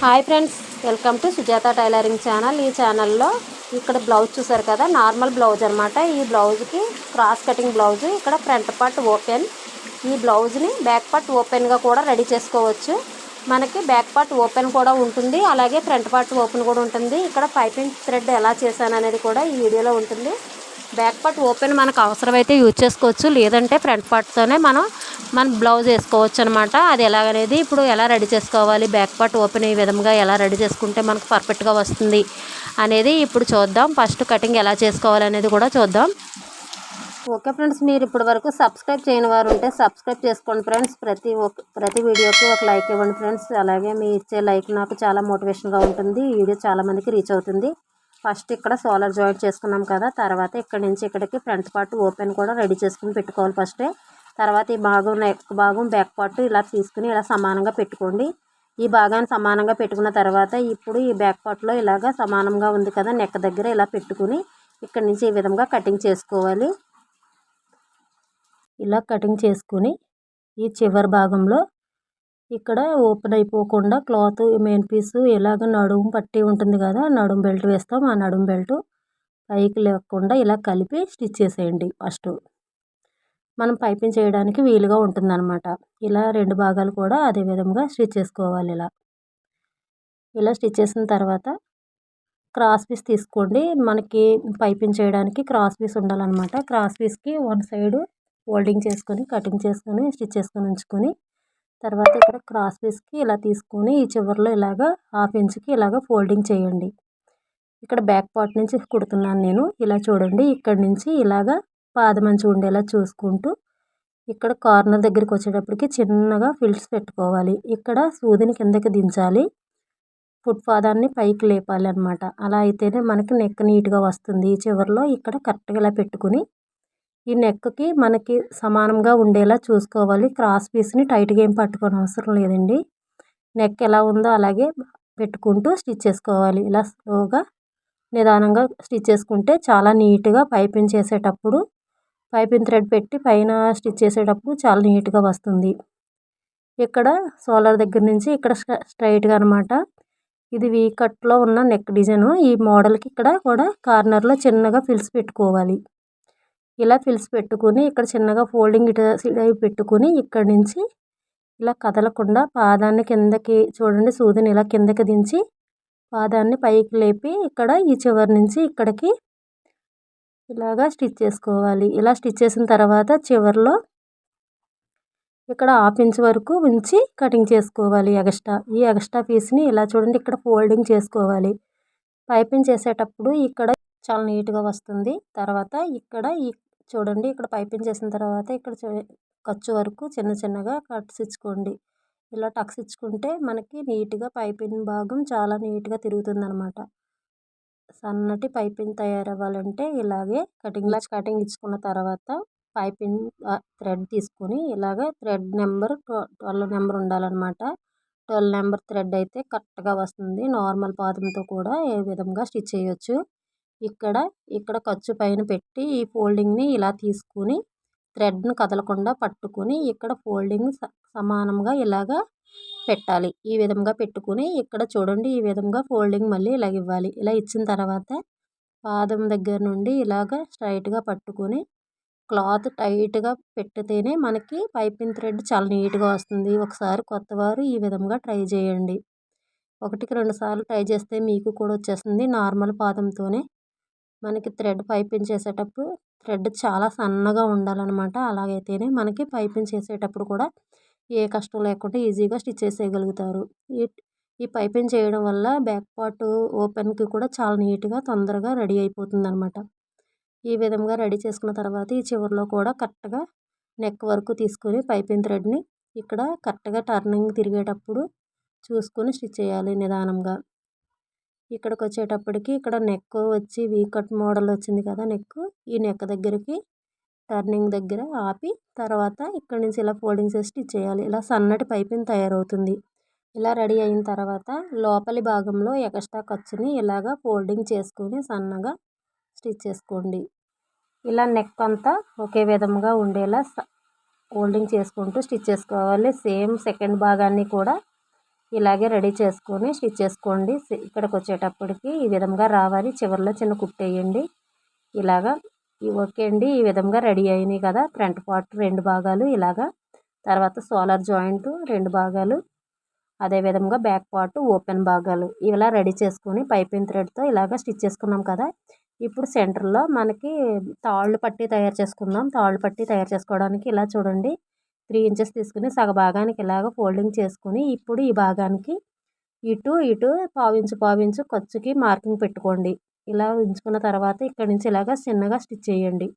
Hi friends welcome to Sujatha tailoring channel. ఈ ఛానల్లో ఇక్కడ బ్లౌజ్ చూసారు కదా నార్మల్ బ్లౌజ్ అనమాట ఈ బ్లౌజ్కి క్రాస్ కటింగ్ బ్లౌజ్ ఇక్కడ ఫ్రంట్ పార్ట్ ఓపెన్. ఈ బ్లౌజ్ని బ్యాక్ పార్ట్ ఓపెన్గా కూడా రెడీ చేసుకోవచ్చు. మనకి బ్యాక్ పార్ట్ ఓపెన్ కూడా ఉంటుంది అలాగే ఫ్రంట్ పార్ట్ ఓపెన్ కూడా ఉంటుంది. ఇక్కడ పైపింగ్ థ్రెడ్ ఎలా చేశాను అనేది కూడా ఈ వీడియోలో ఉంటుంది. బ్యాక్ పార్ట్ ఓపెన్ మనకు అవసరమైతే యూజ్ చేసుకోవచ్చు. లేదంటే ఫ్రంట్ పార్ట్తోనే మనం మన బ్లౌజ్ వేసుకోవచ్చు అనమాట అది ఎలాగనేది ఇప్పుడు ఎలా రెడీ చేసుకోవాలి బ్యాక్ పార్ట్ ఓపెన్ ఈ విధంగా ఎలా రెడీ చేసుకుంటే మనకు పర్ఫెక్ట్గా వస్తుంది అనేది ఇప్పుడు చూద్దాం. ఫస్ట్ కటింగ్ ఎలా చేసుకోవాలి అనేది కూడా చూద్దాం. ఓకే ఫ్రెండ్స్ మీరు ఇప్పటి వరకు సబ్స్క్రైబ్ చేయని వారు ఉంటే సబ్స్క్రైబ్ చేసుకోండి ఫ్రెండ్స్. ప్రతి ఒక్క ప్రతి వీడియోకి ఒక లైక్ ఇవ్వండి ఫ్రెండ్స్. అలాగే మీ ఇచ్చే లైక్ నాకు చాలా మోటివేషన్గా ఉంటుంది. ఈ వీడియో చాలామందికి రీచ్ అవుతుంది. ఫస్ట్ ఇక్కడ సోలార్ జాయింట్ చేసుకున్నాం కదా తర్వాత ఇక్కడ నుంచి ఇక్కడికి ఫ్రంట్ పార్ట్ ఓపెన్ కూడా రెడీ చేసుకుని పెట్టుకోవాలి ఫస్టే. తర్వాత ఈ భాగం నెక్ భాగం బ్యాక్ పార్ట్ ఇలా తీసుకుని ఇలా సమానంగా పెట్టుకోండి. ఈ భాగాన్ని సమానంగా పెట్టుకున్న తర్వాత ఇప్పుడు ఈ బ్యాక్ పార్ట్లో ఇలాగ సమానంగా ఉంది కదా నెక్ దగ్గర ఇలా పెట్టుకుని ఇక్కడ నుంచి ఈ విధంగా కటింగ్ చేసుకోవాలి. ఇలా కటింగ్ చేసుకుని ఈ చివరి భాగంలో ఇక్కడ ఓపెన్ అయిపోకుండా క్లాత్ మెయిన్ పీసు ఇలాగ నడుము పట్టి ఉంటుంది కదా నడుము బెల్ట్ వేస్తాం. ఆ నడుము బెల్ట్ పైకి లేకుండా ఇలా కలిపి స్టిచ్ చేసేయండి ఫస్ట్. మనం పైపింగ్ చేయడానికి వీలుగా ఉంటుందన్నమాట. ఇలా రెండు భాగాలు కూడా అదే విధంగా స్టిచ్ చేసుకోవాలి ఇలా. ఇలా స్టిచ్ చేసిన తర్వాత క్రాస్ పీస్ తీసుకోండి. మనకి పైపింగ్ చేయడానికి క్రాస్ పీస్ ఉండాలన్నమాట. క్రాస్ పీస్కి వన్ సైడ్ ఫోల్డింగ్ చేసుకొని కటింగ్ చేసుకొని స్టిచ్ చేసుకొని ఉంచుకొని తర్వాత ఇక్కడ క్రాస్ పీస్కి ఇలా తీసుకొని ఈ చివరిలో ఇలాగ హాఫ్ ఇంచ్కి ఇలాగ ఫోల్డింగ్ చేయండి. ఇక్కడ బ్యాక్ పార్ట్ నుంచి కుడుతున్నాను నేను. ఇలా చూడండి. ఇక్కడ నుంచి ఇలాగ పాదమంచి ఉండేలా చూసుకుంటూ ఇక్కడ కార్నర్ దగ్గరికి వచ్చేటప్పటికి చిన్నగా ఫిల్స్ పెట్టుకోవాలి. ఇక్కడ సూదిని కిందకి దించాలి. ఫుట్ పాదాన్ని పైకి లేపాలి అనమాట అలా అయితేనే మనకి నెక్ నీట్గా వస్తుంది. ఈ చివరిలో ఇక్కడ కరెక్ట్గా ఇలా పెట్టుకుని ఈ నెక్కి మనకి సమానంగా ఉండేలా చూసుకోవాలి. క్రాస్ పీస్ని టైట్గా ఏం పట్టుకోని అవసరం లేదండి. నెక్ ఎలా ఉందో అలాగే పెట్టుకుంటూ స్టిచ్ చేసుకోవాలి. ఇలా స్లోగా నిదానంగా స్టిచ్ చేసుకుంటే చాలా నీట్గా పైపింగ్ చేసేటప్పుడు పైపింగ్ థ్రెడ్ పెట్టి పైన స్టిచ్ చేసేటప్పుడు చాలా నీట్గా వస్తుంది. ఇక్కడ సోలర్ దగ్గర నుంచి ఇక్కడ స్ట్రైట్గా అనమాట ఇది వీ కట్లో ఉన్న నెక్ డిజైన్. ఈ మోడల్కి ఇక్కడ కూడా కార్నర్లో చిన్నగా ఫిల్స్ పెట్టుకోవాలి. ఇలా ఫిల్స్ పెట్టుకుని ఇక్కడ చిన్నగా ఫోల్డింగ్ ఇటు సైడ్ పెట్టుకుని ఇక్కడ నుంచి ఇలా కదలకుండా పాదాన్ని కిందకి చూడండి సూదిని ఇలా కిందకి దించి పాదాన్ని పైకి లేపి ఇక్కడ ఈ చివరి నుంచి ఇక్కడికి ఇలాగా స్టిచ్ చేసుకోవాలి. ఇలా స్టిచ్ చేసిన తర్వాత చివరిలో ఇక్కడ హాఫ్ ఇంచ్ వరకు ఉంచి కటింగ్ చేసుకోవాలి ఎగస్ట్రా. ఈ ఎగస్ట్రా పీస్ని ఇలా చూడండి ఇక్కడ ఫోల్డింగ్ చేసుకోవాలి. పైపింగ్ చేసేటప్పుడు ఇక్కడ చాలా నీట్గా వస్తుంది. తర్వాత ఇక్కడ ఈ చూడండి. ఇక్కడ పైపింగ్ చేసిన తర్వాత ఇక్కడ ఖర్చు వరకు చిన్న చిన్నగా కట్స్ ఇచ్చుకోండి. ఇలా టక్స్ ఇచ్చుకుంటే మనకి నీట్గా పైపింగ్ భాగం చాలా నీట్గా తిరుగుతుంది అనమాట సన్నటి పైపింగ్ తయారవ్వాలంటే ఇలాగే కటింగ్ కటింగ్ ఇచ్చుకున్న తర్వాత పైపింగ్ థ్రెడ్ తీసుకొని ఇలాగ థ్రెడ్ నెంబర్ ట్వెల్వ్ నెంబర్ ఉండాలన్నమాట. ట్వెల్వ్ నెంబర్ థ్రెడ్ అయితే కరెక్ట్గా వస్తుంది. నార్మల్ పాదంతో కూడా ఏ విధంగా స్టిచ్ చేయొచ్చు. ఇక్కడ ఇక్కడ ఖర్చు పైన పెట్టి ఈ ఫోల్డింగ్ని ఇలా తీసుకుని థ్రెడ్ని కదలకుండా పట్టుకుని ఇక్కడ ఫోల్డింగ్ సమానంగా ఇలాగా పెట్టాలి. ఈ విధంగా పెట్టుకుని ఇక్కడ చూడండి ఈ విధంగా ఫోల్డింగ్ మళ్ళీ ఇలాగ ఇవ్వాలి. ఇలా ఇచ్చిన తర్వాత పాదం దగ్గర నుండి ఇలాగ స్ట్రైట్గా పట్టుకొని క్లాత్ టైట్గా పెట్టితేనే మనకి పైపింగ్ థ్రెడ్ చాలా నీట్గా వస్తుంది. ఒకసారి కొత్తవారు ఈ విధంగా ట్రై చేయండి. ఒకటికి రెండు సార్లు ట్రై చేస్తే మీకు కూడా వచ్చేస్తుంది. నార్మల్ పాదంతోనే మనకి థ్రెడ్ పైపింగ్ చేసేటప్పుడు థ్రెడ్ చాలా సన్నగా ఉండాలన్నమాట. అలాగైతేనే మనకి పైపింగ్ చేసేటప్పుడు కూడా ఏ కష్టం లేకుండా ఈజీగా స్టిచ్ చేసేయగలుగుతారు. ఈ ఈ పైపింగ్ చేయడం వల్ల బ్యాక్ పార్ట్ ఓపెన్కి కూడా చాలా నీట్గా తొందరగా రెడీ అయిపోతుంది అనమాట ఈ విధంగా రెడీ చేసుకున్న తర్వాత ఈ చివరిలో కూడా కరెక్ట్గా నెక్ వరకు తీసుకొని పైపింగ్ థ్రెడ్ని ఇక్కడ కరెక్ట్గా టర్నింగ్ తిరిగేటప్పుడు చూసుకొని స్టిచ్ చేయాలి నిదానంగా. ఇక్కడికి వచ్చేటప్పటికి ఇక్కడ నెక్ వచ్చి వీ కట్ మోడల్ వచ్చింది కదా నెక్. ఈ నెక్ దగ్గరికి టర్నింగ్ దగ్గర ఆపి తర్వాత ఇక్కడ నుంచి ఇలా ఫోల్డింగ్ చేసి స్టిచ్ చేయాలి. ఇలా సన్నటి పైపింగ్ తయారవుతుంది. ఇలా రెడీ అయిన తర్వాత లోపలి భాగంలో ఎక్స్ట్రా ఖర్చుని ఇలాగ ఫోల్డింగ్ చేసుకొని సన్నగా స్టిచ్ చేసుకోండి. ఇలా నెక్ అంతా ఒకే విధంగా ఉండేలా ఫోల్డింగ్ చేసుకుంటూ స్టిచ్ చేసుకోవాలి. సేమ్ సెకండ్ భాగాన్ని కూడా ఇలాగే రెడీ చేసుకొని స్టిచ్ చేసుకోండి. ఇక్కడికి వచ్చేటప్పటికి ఈ విధంగా రావాలి. చివరిలో చిన్న కుట్టేయండి ఇలాగా ఓకే అండి. ఈ విధంగా రెడీ అయినాయి కదా. ఫ్రంట్ పార్ట్ రెండు భాగాలు ఇలాగా. తర్వాత సోలార్ జాయింట్ రెండు భాగాలు. అదేవిధంగా బ్యాక్ పార్ట్ ఓపెన్ భాగాలు. ఇలా రెడీ చేసుకొని పైపింగ్ థ్రెడ్తో ఇలాగ స్టిచ్ చేసుకున్నాం కదా. ఇప్పుడు సెంటర్లో మనకి తాళ్ళు పట్టి తయారు చేసుకుందాం. తాళ్ళు పట్టి తయారు చేసుకోవడానికి ఇలా చూడండి. త్రీ ఇంచెస్ తీసుకుని సగ భాగానికి ఇలాగ ఫోల్డింగ్ చేసుకుని ఇప్పుడు ఈ భాగానికి ఇటు ఇటు పావించు పావించు ఖర్చుకి మార్కింగ్ పెట్టుకోండి. ఇలా ఉంచుకున్న తర్వాత ఇక్కడ నుంచి ఇలాగ చిన్నగా స్టిచ్ చేయండి.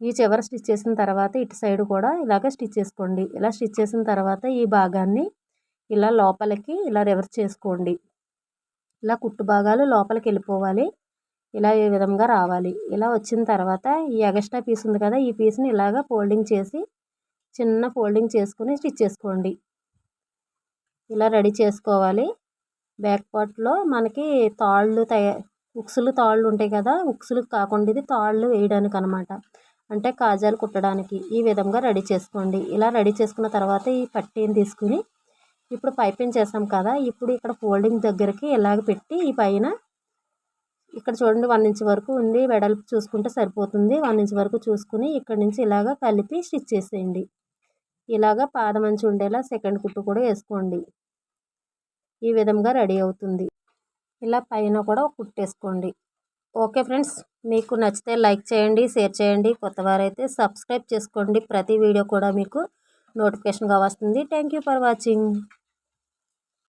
ఈ చివర స్టిచ్ చేసిన తర్వాత ఇటు సైడ్ కూడా ఇలాగ స్టిచ్ చేసుకోండి. ఇలా స్టిచ్ చేసిన తర్వాత ఈ భాగాన్ని ఇలా లోపలికి ఇలా రివర్స్ చేసుకోండి. ఇలా కుట్టు భాగాలు లోపలికి వెళ్ళిపోవాలి. ఇలా ఈ విధంగా రావాలి. ఇలా వచ్చిన తర్వాత ఈ ఎగస్ట్రా పీస్ ఉంది కదా ఈ పీస్ని ఇలాగ ఫోల్డింగ్ చేసి చిన్న ఫోల్డింగ్ చేసుకుని స్టిచ్ చేసుకోండి. ఇలా రెడీ చేసుకోవాలి. బ్యాక్ పార్ట్లో మనకి తాళ్ళు తయారు ఉక్సులు తాళ్ళు ఉంటాయి కదా ఉక్సులు కాకుండా ఇది తాళ్ళు వేయడానికి అనమాట అంటే కాజాలు కుట్టడానికి ఈ విధంగా రెడీ చేసుకోండి. ఇలా రెడీ చేసుకున్న తర్వాత ఈ పట్టీని తీసుకుని ఇప్పుడు పైపింగ్ చేసాం కదా ఇప్పుడు ఇక్కడ ఫోల్డింగ్ దగ్గరికి ఇలాగ పెట్టి ఈ పైన ఇక్కడ చూడండి వన్ ఇంచ్ వరకు ఉంది వెడల్పు చూసుకుంటే సరిపోతుంది. వన్ ఇంచ్ వరకు చూసుకుని ఇక్కడ నుంచి ఇలాగ కలిపి స్టిచ్ చేసేయండి. ఇలాగ పాదమంచి ఉండేలా సెకండ్ కుట్టు కూడా వేసుకోండి. ఈ విధంగా రెడీ అవుతుంది. ఇలా పైన కూడా కుట్టేసుకోండి ఓకే ఫ్రెండ్స్ మీకు నచ్చితే లైక్ చేయండి షేర్ చేయండి. కొత్తవారైతే సబ్స్క్రైబ్ చేసుకోండి. ప్రతి వీడియో కూడా మీకు నోటిఫికేషన్గా వస్తుంది. Thank for watching